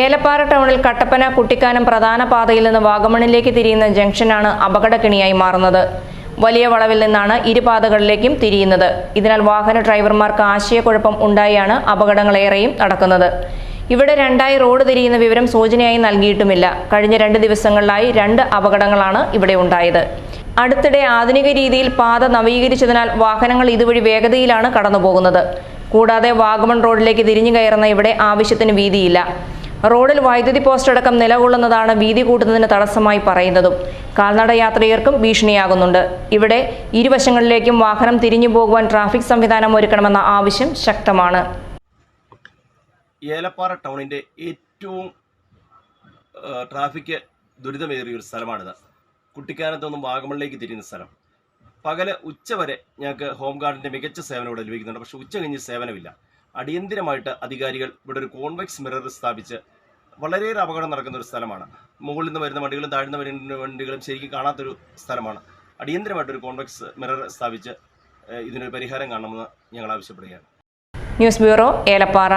ഏലപ്പാറ ടൗണിൽ കട്ടപ്പന കുട്ടിക്കാനം പ്രധാന പാതയിൽ നിന്ന് വാഗമണിലേക്ക് തിരിയുന്ന ജംഗ്ഷനാണ് അപകടക്കിണിയായി മാറുന്നത്. വലിയ വളവിൽ നിന്നാണ് ഇരുപാതകളിലേക്കും തിരിയുന്നത്. ഇതിനാൽ വാഹന ഡ്രൈവർമാർക്ക് ആശയക്കുഴപ്പം ഉണ്ടായാണ് അപകടങ്ങളേറെയും നടക്കുന്നത്. ഇവിടെ രണ്ടായി റോഡ് തിരിയുന്ന വിവരം സൂചനയായി നൽകിയിട്ടുമില്ല. കഴിഞ്ഞ രണ്ട് ദിവസങ്ങളിലായി രണ്ട് അപകടങ്ങളാണ് ഇവിടെ ഉണ്ടായത്. അടുത്തിടെ ആധുനിക രീതിയിൽ പാത നവീകരിച്ചതിനാൽ വാഹനങ്ങൾ ഇതുവഴി വേഗതയിലാണ് കടന്നുപോകുന്നത്. കൂടാതെ വാഗമൺ റോഡിലേക്ക് തിരിഞ്ഞു കയറുന്ന ഇവിടെ ആവശ്യത്തിന് വീതിയില്ല. റോഡിൽ വൈദ്യുതി പോസ്റ്റ് അടക്കം നിലകൊള്ളുന്നതാണ് വീതി കൂട്ടുന്നതിന് തടസ്സമായി പറയുന്നതും. കാൽനട യാത്രികർക്കും ഭീഷണിയാകുന്നുണ്ട്. ഇവിടെ ഇരുവശങ്ങളിലേക്കും വാഹനം തിരിഞ്ഞു പോകുവാൻ ട്രാഫിക് സംവിധാനം ഒരുക്കണമെന്ന ആവശ്യം ശക്തമാണ്. ഏലപ്പാറ ടൗണിന്റെ ഏറ്റവും ട്രാഫിക് ദുരിതമേറിയ ഒരു സ്ഥലമാണിത്. കുട്ടിക്കാനത്ത് നിന്നും വാഗമണിലേക്ക് തിരിയുന്ന സ്ഥലം. പകൽ ഉച്ച വരെ ഞങ്ങൾക്ക് ഹോം ഗാർഡിന്റെ മികച്ച സേവനം ഇവിടെ ലഭിക്കുന്നുണ്ട്. പക്ഷേ ഉച്ച കഴിഞ്ഞ് സേവനമില്ല. അടിയന്തിരമായിട്ട് അധികാരികൾ ഇവിടെ ഒരു കോൺവെക്സ് മിറർ സ്ഥാപിച്ച് വളരെയേറെ അപകടം നടക്കുന്ന ഒരു സ്ഥലമാണ്. മുകളിൽ നിന്ന് വരുന്ന വണ്ടികളും താഴ്ന്ന വരുന്ന വണ്ടികളും ശരിക്കും കാണാത്തൊരു സ്ഥലമാണ്. അടിയന്തിരമായിട്ടൊരു കോൺവെക്സ് മിറർ സ്ഥാപിച്ച് ഇതിനൊരു പരിഹാരം കാണണമെന്ന് ഞങ്ങൾ ആവശ്യപ്പെടുകയാണ്. News bureau Elappara.